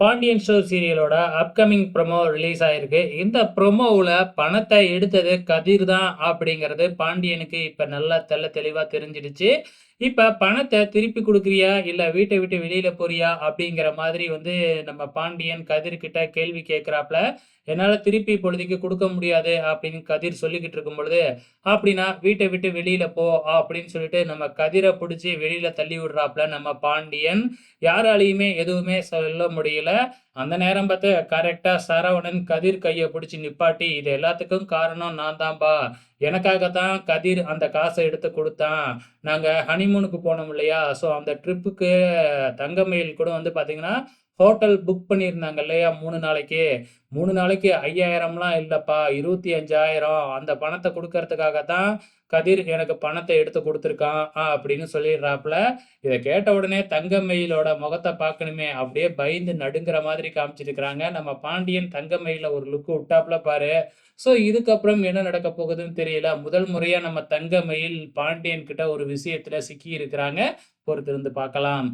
Pandian show சீரியலோட upcoming promo release ஆயிருக்கு. இந்த ப்ரோமோவுல பணத்தை எடுத்தது கதிர் தான் அப்படிங்கிறது பாண்டியனுக்கு இப்ப நல்லா தெள்ள தெளிவா தெரிஞ்சிடுச்சு. இப்ப பணத்தை திருப்பி கொடுக்குறியா இல்ல வீட்டை விட்டு வெளியில போறியா? அப்படிங்கிற மாதிரி வந்து நம்ம பாண்டியன் கதிர்கிட்ட கேள்வி கேட்குறாப்புல என்னால திருப்பி இப்பொழுதைக்கு கொடுக்க முடியாது அப்படின்னு கதிர் சொல்லிக்கிட்டு இருக்கும் பொழுது, அப்படின்னா வீட்டை விட்டு வெளியில போ அப்படின்னு சொல்லிட்டு நம்ம கதிரை புடிச்சு வெளியில தள்ளி விடுறாப்புல நம்ம பாண்டியன். யாராலையுமே எதுவுமே சொல்ல முடியல. அந்த நேரம் பார்த்து கரெக்டாக சரவணன் கதிர் கையை பிடிச்சி நிப்பாட்டி, "இது எல்லாத்துக்கும் காரணம் நான் தான்பா. எனக்காக தான் கதிர் அந்த காசை எடுத்து கொடுத்தான் நாங்க ஹனிமூனுக்கு போனோம் இல்லையா? ஸோ அந்த ட்ரிப்புக்கு தங்கமயில் கூட வந்து பார்த்தீங்கன்னா, ஹோட்டல் புக் பண்ணியிருந்தாங்க இல்லையா மூணு நாளைக்கு. மூணு நாளைக்கு ஐயாயிரம்லாம் இல்லைப்பா இருபத்தி அஞ்சாயிரம் அந்த பணத்தை கொடுக்கறதுக்காக தான் கதிர் எனக்கு பணத்தை எடுத்து கொடுத்துருக்கான் ஆ அப்படின்னு சொல்லிடுறாப்புல இதை கேட்ட உடனே தங்கமயிலோட முகத்தை பார்க்கணுமே, அப்படியே பயந்து நடுங்கிற மாதிரி காமிச்சிருக்கிறாங்க. நம்ம பாண்டியன் தங்கமயில ஒரு லுக் விட்டாப்புல பாரு. ஸோ இதுக்கப்புறம் என்ன நடக்க போகுதுன்னு தெரியல. முதல் முறையாக நம்ம தங்கமயில் பாண்டியன் கிட்ட ஒரு விஷயத்துல சிக்கி இருக்கிறாங்க. பொறுத்திருந்து பார்க்கலாம்.